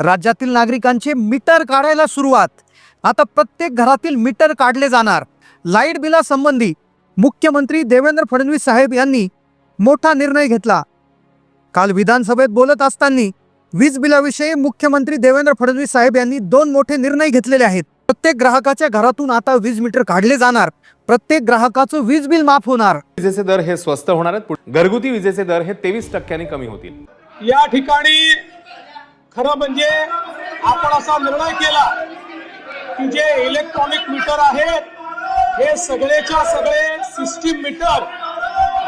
राज्यातील नागरिकांचे मीटर काढायला सुरुवात. आता प्रत्येक घरातील मीटर काढले जाणार. लाइट बिलासंबंधी मुख्यमंत्री देवेंद्र फडणवीस साहेब यांनी मोठा निर्णय घेतला. काल विधानसभेत बोलत असताना वीज बिलाविषयी मुख्यमंत्री देवेंद्र फडणवीस साहेब यांनी दोन मोठे निर्णय घेतलेले आहेत. प्रत्येक ग्राहकाच्या घरातून आता वीज मीटर काढले जाणार. प्रत्येक ग्राहकाचं वीज बिल माफ होणार. विजेचे दर हे स्वस्त होणार घरगुती विजेचे दर हे तेवीस टक्क्यांनी कमी होतील. या ठिकाणी खरं म्हणजे आपण असा निर्णय केला की जे इलेक्ट्रॉनिक मीटर आहेत हे सगळेच्या सगळे सिस्टीम मीटर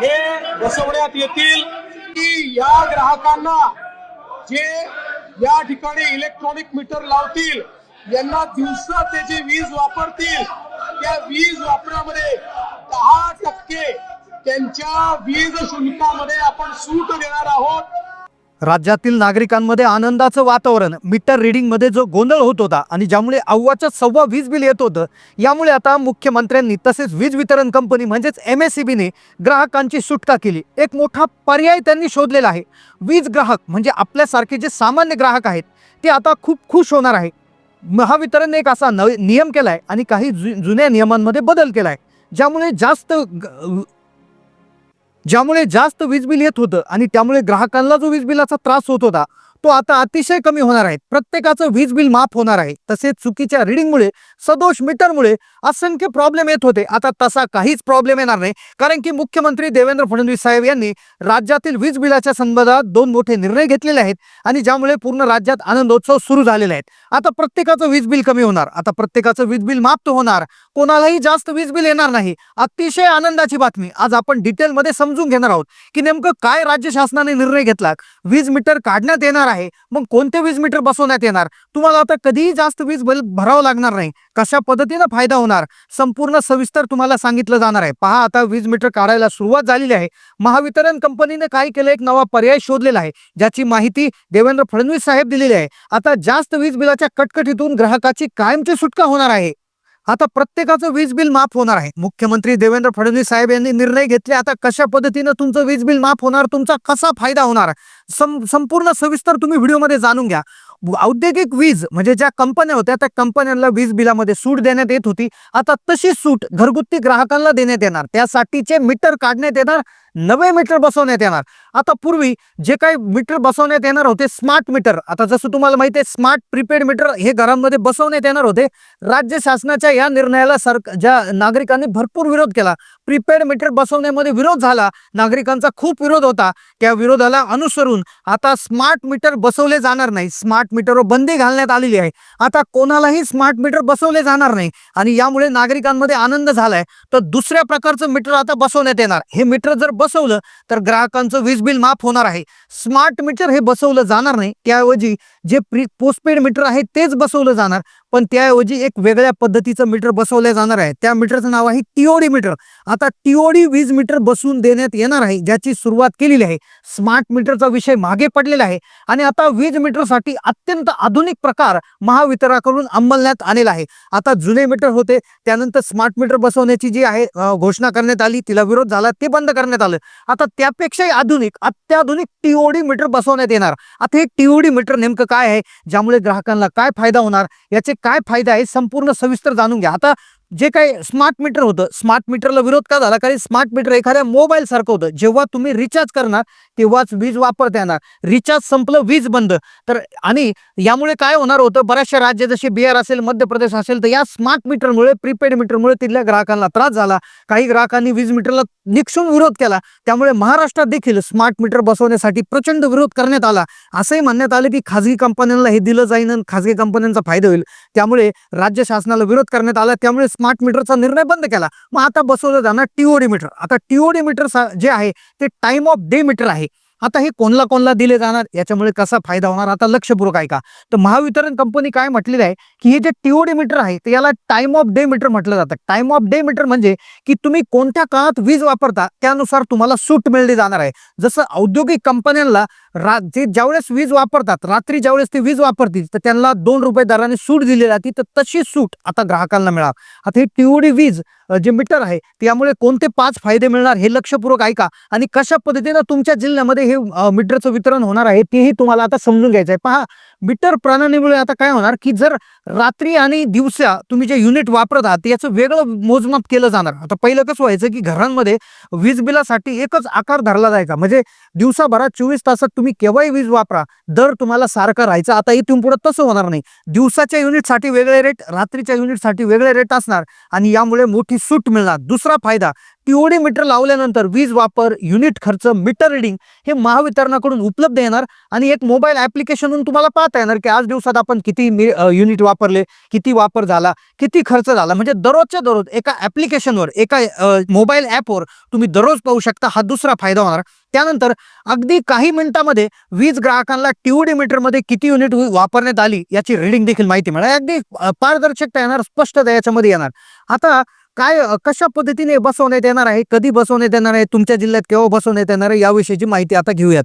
हे बसवण्यात येतील. की या ग्राहकांना जे या ठिकाणी इलेक्ट्रॉनिक मीटर लावतील यांना दिवसा ते जे वीज वापरतील त्या वीज वापरामध्ये दहा टक्के त्यांच्या वीज शुल्कामध्ये आपण सूट देणार आहोत. राज्यातील नागरिकांमध्ये आनंदाचं वातावरण मीटर रिडिंगमध्ये जो गोंधळ होत होता आणि ज्यामुळे अव्वाच्या सव्वा वीज बिल येत होतं यामुळे आता मुख्यमंत्र्यांनी तसेच वीज वितरण कंपनी म्हणजेच एम एस सी बीने ग्राहकांची सुटका केली. एक मोठा पर्याय त्यांनी शोधलेला आहे. वीज ग्राहक म्हणजे आपल्यासारखे जे सामान्य ग्राहक आहेत ते आता खूप खुश होणार आहे. महावितरणने एक असा न नियम केला आहे आणि काही जु जुन्या नियमांमध्ये बदल केला आहे ज्यामुळे जास्त ग- ज्यामुळे जास्त वीज बिल येत होतं आणि त्यामुळे ग्राहकांना जो वीज बिलाचा त्रास होत होता तो आता अतिशय कमी होणार आहे. प्रत्येकाचं वीज बिल माफ होणार आहे. तसेच चुकीच्या रिडिंगमुळे सदोष मीटरमुळे असंख्य प्रॉब्लेम येत होते. आता तसा काहीच प्रॉब्लेम येणार नाही. कारण की मुख्यमंत्री देवेंद्र फडणवीस साहेब यांनी राज्यातील वीज बिलाच्या संबंधात दोन मोठे निर्णय घेतलेले आहेत आणि ज्यामुळे पूर्ण राज्यात आनंदोत्सव सुरू झालेले आहेत. आता प्रत्येकाचं वीज बिल कमी होणार. आता प्रत्येकाचं वीज बिल माफ तर होणार. कोणालाही जास्त वीज बिल येणार नाही. अतिशय आनंदाची बातमी. आज आपण डिटेलमध्ये समजून घेणार आहोत की नेमकं काय राज्य शासनाने निर्णय घेतला वीज मीटर काढण्यात येणार आहे. मग कोणते वीज मीटर बसवण्यात येणार? तुम्हाला आता कधीही जास्त वीज बिल भरावं लागणार नाही. कशा पद्धतीनं फायदा होणार? संपूर्ण सविस्तर तुम्हाला सांगितलं जाणार आहे. पहा आता वीज मीटर काढायला सुरुवात झालेली आहे. महावितरण कंपनीने काय केलं? एक नवा पर्याय शोधलेला आहे. ज्याची माहिती देवेंद्र फडणवीस साहेब दिलेली आहे. आता जास्त वीज बिलाच्या कटकटीतून ग्राहकाची कायमची सुटका होणार आहे. आता प्रत्येकाचं वीज बिल माफ होणार आहे. मुख्यमंत्री देवेंद्र फडणवीस साहेब यांनी निर्णय घेतले. आता कशा पद्धतीनं तुमचं वीज बिल माफ होणार? तुमचा कसा फायदा होणार? सं संपूर्ण सविस्तर तुम्ही व्हिडिओमध्ये जाणून घ्या. औद्योगिक वीज म्हणजे ज्या कंपन्या होत्या त्या कंपन्यांना वीज बिलामध्ये सूट देण्यात येत होती. आता तशी सूट घरगुती ग्राहकांना देण्यात येणार. त्यासाठीचे मीटर काढण्यात येणार नवे मीटर बसवण्यात येणार. आता पूर्वी जे काही मीटर बसवण्यात येणार होते स्मार्ट मीटर. आता जसं तुम्हाला माहिती आहे स्मार्ट प्रीपेड मीटर हे घरांमध्ये बसवण्यात येणार होते. राज्य शासनाच्या या निर्णयाला सर ज्या नागरिकांनी भरपूर विरोध केला. प्रीपेड मीटर बसवण्यामध्ये विरोध झाला. नागरिकांचा खूप विरोध होता. त्या विरोधाला अनुसरून आता स्मार्ट मीटर बसवले जाणार नाही. स्मार्ट मीटरवर बंदी घालण्यात आलेली आहे. आता कोणालाही स्मार्ट मीटर बसवले जाणार नाही. आणि यामुळे नागरिकांमध्ये आनंद झालाय. तर दुसऱ्या प्रकारचं मीटर आता बसवण्यात येणार. हे मीटर जर बसवलं तर ग्राहकांचं वीज बिल माफ होणार आहे. स्मार्ट मीटर हे बसवलं जाणार नाही. त्याऐवजी जे प्री पोस्टपेड मीटर आहे तेच बसवलं जाणार. पण त्याऐवजी एक वेगळ्या पद्धतीचं मीटर बसवलं जाणार आहे. त्या मीटरचं नाव आहे टीओडी मीटर आता टीओडी वीज मीटर बसवून देण्यात येणार आहे ज्याची सुरुवात केलेली आहे. स्मार्ट मीटरचा विषय मागे पडलेला आहे. आणि आता वीज मीटरसाठी अत्यंत आधुनिक प्रकार महावितराकडून अंमलण्यात आलेला आहे. आता जुने मीटर होते त्यानंतर स्मार्ट मीटर बसवण्याची जी आहे घोषणा करण्यात आली तिला विरोध झाला ते बंद करण्यात आलं. आता त्यापेक्षाही आधुनिक अत्याधुनिक टीओडी मीटर बसवण्यात येणार. आता हे टीओडी मीटर नेमकं काय आहे ज्यामुळे ग्राहकांना काय फायदा होणार याचे काय फायदे आहे संपूर्ण सविस्तर जाणून घ्या. आता जे काही स्मार्ट मीटर होतं स्मार्ट मीटरला विरोध का झाला? कारण स्मार्ट मीटर एखाद्या मोबाईल सारखं होतं. जेव्हा तुम्ही रिचार्ज करणार तेव्हाच वीज वापरता येणार. रिचार्ज संपलं वीज बंद. तर आणि यामुळे काय होणार होतं? बऱ्याचशा राज्य जसे बिहार असेल मध्य प्रदेश असेल तर या स्मार्ट मीटरमुळे प्रीपेड मीटरमुळे तिथल्या ग्राहकांना त्रास झाला. काही ग्राहकांनी वीज मीटरला निक्षून विरोध केला. त्यामुळे महाराष्ट्रात देखील स्मार्ट मीटर बसवण्यासाठी प्रचंड विरोध करण्यात आला. असंही म्हणण्यात आलं की खाजगी कंपन्यांना हे दिलं जाईन आणि खाजगी कंपन्यांचा फायदा होईल. त्यामुळे राज्य शासनाला विरोध करण्यात आला. त्यामुळे स्मार्ट मीटरचा निर्णय बंद केला. मग आता बसवलं जाणार टीओडी मीटर आता टीओडी मीटर जे आहे ते टाइम ऑफ डे मीटर आहे. आता हे कोणला कोणला दिले जाणार? याच्यामुळे कसा फायदा होणार? आता लक्षपूर्वक ऐका. तर महावितरण कंपनी काय म्हटलेली आहे की हे जे टीओडी मीटर आहे ते याला टाइम ऑफ डे मीटर म्हटलं जातं. टाइम ऑफ डे मीटर म्हणजे की तुम्ही कोणत्या काळात वीज वापरता त्यानुसार तुम्हाला सूट मिळली जाणार आहे. जसं औद्योगिक कंपन्यांना रा जे ज्यावेळेस वीज वापरतात रात्री ज्यावेळेस ते वीज वापरतील तर त्यांना दोन रुपये दराने सूट दिली जाते तर तशी सूट आता ग्राहकांना मिळा आता ही टीओडी वीज जे मीटर आहे त्यामुळे कोणते पाच फायदे मिळणार हे लक्षपूर्वक ऐका. आणि कशा पद्धतीनं तुमच्या जिल्ह्यामध्ये हे मीटरचं वितरण होणार आहे तेही तुम्हाला आता समजून घ्यायचं आहे. पहा मीटर प्रणालीमुळे आता काय होणार की जर रात्री आणि दिवसा तुम्ही जे युनिट वापरत आहात याचं वेगळं मोजमाप केलं जाणार. आता पहिलं कसं व्हायचं की घरांमध्ये वीज बिलासाठी एकच आकार धरला जायचा. म्हणजे दिवसाभरात चोवीस तासात तुम्ही केव्हाही वीज वापरा दर तुम्हाला सारखा राहायचा. आता इथून पुढे तसं होणार नाही. दिवसाच्या युनिटसाठी वेगळे रेट रात्रीच्या युनिटसाठी वेगळे रेट असणार आणि यामुळे मोठी सूट मिळणार. दुसरा फायदा टीओडी मीटर लावल्यानंतर वीज वापर युनिट खर्च मीटर रिडिंग हे महावितरणाकडून उपलब्ध येणार आणि एक मोबाईल ऍप्लिकेशनहून तुम्हाला पाहता येणार की आज दिवसात आपण किती मी युनिट वापरले किती वापर झाला किती खर्च झाला. म्हणजे दररोजच्या दररोज एका ॲप्लिकेशनवर एका मोबाईल ॲपवर तुम्ही दररोज पाहू शकता हा दुसरा फायदा होणार. त्यानंतर अगदी काही मिनिटामध्ये वीज ग्राहकांना टीओडी मीटरमध्ये किती युनिट वापरण्यात आली याची रिडिंग देखील माहिती मिळाली. अगदी पारदर्शकता येणार स्पष्टता याच्यामध्ये येणार. आता काय कशा पद्धतीने बसवण्यात येणार आहे कधी बसवण्यात येणार आहे तुमच्या जिल्ह्यात केव्हा बसवण्यात येणार आहे याविषयीची माहिती आता घेऊयात.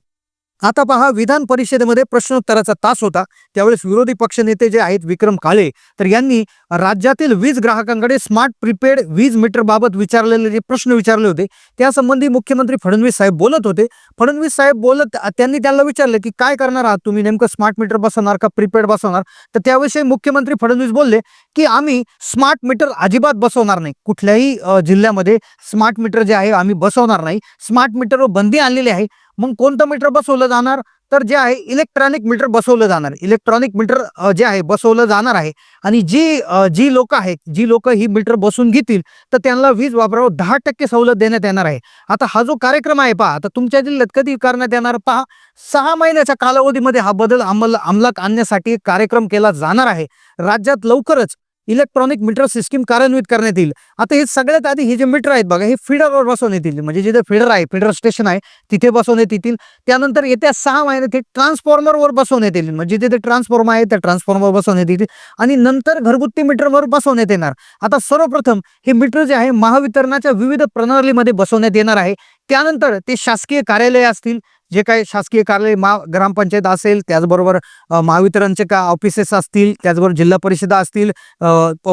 आता पहा विधान परिषदेमध्ये प्रश्नोत्तराचा तास होता. त्यावेळेस विरोधी पक्षनेते जे आहेत विक्रम काळे तर यांनी राज्यातील वीज ग्राहकांकडे स्मार्ट प्रीपेड वीज मीटरबाबत विचारलेले जे प्रश्न विचारले होते त्यासंबंधी मुख्यमंत्री फडणवीस साहेब बोलत होते. फडणवीस साहेब बोलत त्यांनी त्यांना विचारले की काय करणार आहात तुम्ही? नेमकं स्मार्ट मीटर बसवणार का? प्रीपेड बसवणार? तर त्याविषयी मुख्यमंत्री फडणवीस बोलले की आम्ही स्मार्ट मीटर अजिबात बसवणार नाही. कुठल्याही जिल्ह्यामध्ये स्मार्ट मीटर जे आहे आम्ही बसवणार नाही. स्मार्ट मीटरवर बंदी आणलेली आहे. मग कोणतं मीटर बसवलं जाणार? तर जे आहे इलेक्ट्रॉनिक मीटर बसवलं जाणार. इलेक्ट्रॉनिक मीटर जे आहे बसवलं जाणार आहे. आणि जी जी लोक आहेत जी लोक ही मीटर बसून घेतील तर त्यांना वीज वापरावर दहा टक्के सवलत देण्यात येणार आहे. आता हा जो कार्यक्रम आहे पहा आता तुमच्या जिल्ह्यात कधी करण्यात येणार पहा सहा महिन्याच्या कालावधीमध्ये हा बदल अंमल अंमलात आणण्यासाठी कार्यक्रम केला जाणार आहे. राज्यात लवकरच इलेक्ट्रॉनिक मीटर सिस्टीम कार्यान्वित करण्यात येईल. आता हे सगळ्यात आधी हे जे मीटर आहेत बघा हे फिडरवर बसवण्यात येतील. म्हणजे जिथे फिडर आहे फिडर स्टेशन आहे तिथे बसवण्यात येतील. त्यानंतर येत्या सहा महिन्यात हे ट्रान्सफॉर्मरवर बसवण्यात येईल म्हणजे जिथे ट्रान्सफॉर्मर आहे त्या ट्रान्सफॉर्मर बसवण्यात येतील. आणि नंतर घरगुती मीटरवर बसवण्यात येणार. आता सर्वप्रथम हे मीटर जे आहे महावितरणाच्या विविध प्रणालीमध्ये बसवण्यात येणार आहे. त्यानंतर ते शासकीय कार्यालय असतील जे काही शासकीय कार्यालय मा ग्रामपंचायत असेल त्याचबरोबर महावितरणचे का ऑफिसेस असतील त्याचबरोबर जिल्हा परिषदा असतील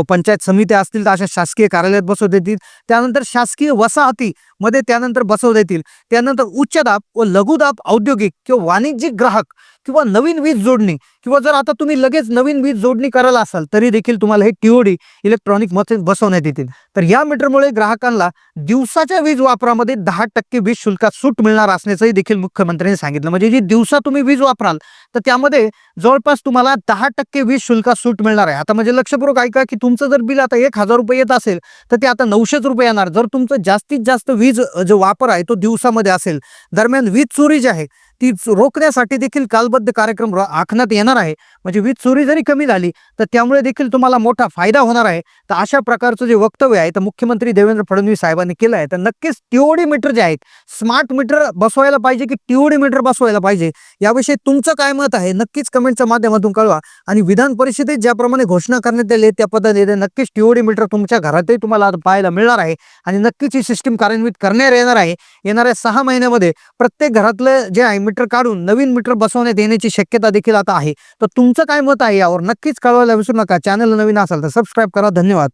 पंचायत समित्या असतील तर अशा शासकीय कार्यालयात बसवता येतील त्यानंतर शासकीय वसाहती मध्ये त्यानंतर बसवता येतील त्यानंतर उच्च दाब व लघुदाब औद्योगिक किंवा वाणिज्यिक ग्राहक किंवा नवीन वीज जोडणी किंवा जर आता तुम्ही लगेच नवीन वीज जोडणी करायला असाल तरी देखील तुम्हाला हे टीओडी इलेक्ट्रॉनिकमध्ये बसवण्यात येतील. तर या मीटरमुळे ग्राहकांना दिवसाच्या वीज वापरामध्ये दहा टक्के वीज शुल्कात सूट मिळणार असण्याचंही देखील मुख्यमंत्र्यांनी सांगितलं. म्हणजे जी दिवसा तुम्ही वीज वापराल तर त्यामध्ये जवळपास तुम्हाला दहा टक्के वीज शुल्कात सूट मिळणार आहे. आता म्हणजे लक्षपूर्वक ऐका की तुमचं जर बिल आता एक हजार रुपये येत असेल तर ते आता नऊशेच रुपये येणार. जर तुमचं जास्तीत जास्त वीज वीज जो वापर आहे तो दिवसामध्ये असेल. दरम्यान वीज चोरी जी आहे ती रोखण्यासाठी देखील कालबद्ध कार्यक्रम आखण्यात येणार आहे. म्हणजे वीज चोरी जरी कमी झाली तर त्यामुळे देखील तुम्हाला मोठा फायदा होणार आहे. तर अशा प्रकारचं जे वक्तव्य आहे तर मुख्यमंत्री देवेंद्र फडणवीस साहेबांनी केलं आहे. तर नक्कीच टीओडी मीटर जे आहेत स्मार्ट मीटर बसवायला पाहिजे की टीओडी मीटर बसवायला पाहिजे? याविषयी तुमचं काय मत आहे? नक्कीच कमेंटच्या माध्यमातून कळवा. आणि विधान परिषदेत ज्याप्रमाणे घोषणा करण्यात आली त्या पद्धतीने नक्कीच टीओडी मीटर तुमच्या घरातही तुम्हाला पाहायला मिळणार आहे. आणि नक्कीच ही सिस्टीम कार्यान्वित करण्यात येणार आहे. येणाऱ्या सहा महिन्यामध्ये प्रत्येक घरातलं जे आहे मीटर काढून नवीन मीटर बसवण्यात येण्याची शक्यता देखील आता आहे. तर तुमचं काय मत आहे यावर नक्कीच कळवायला विसरू नका. चॅनल नवीन असाल तर सबस्क्राईब करा. धन्यवाद.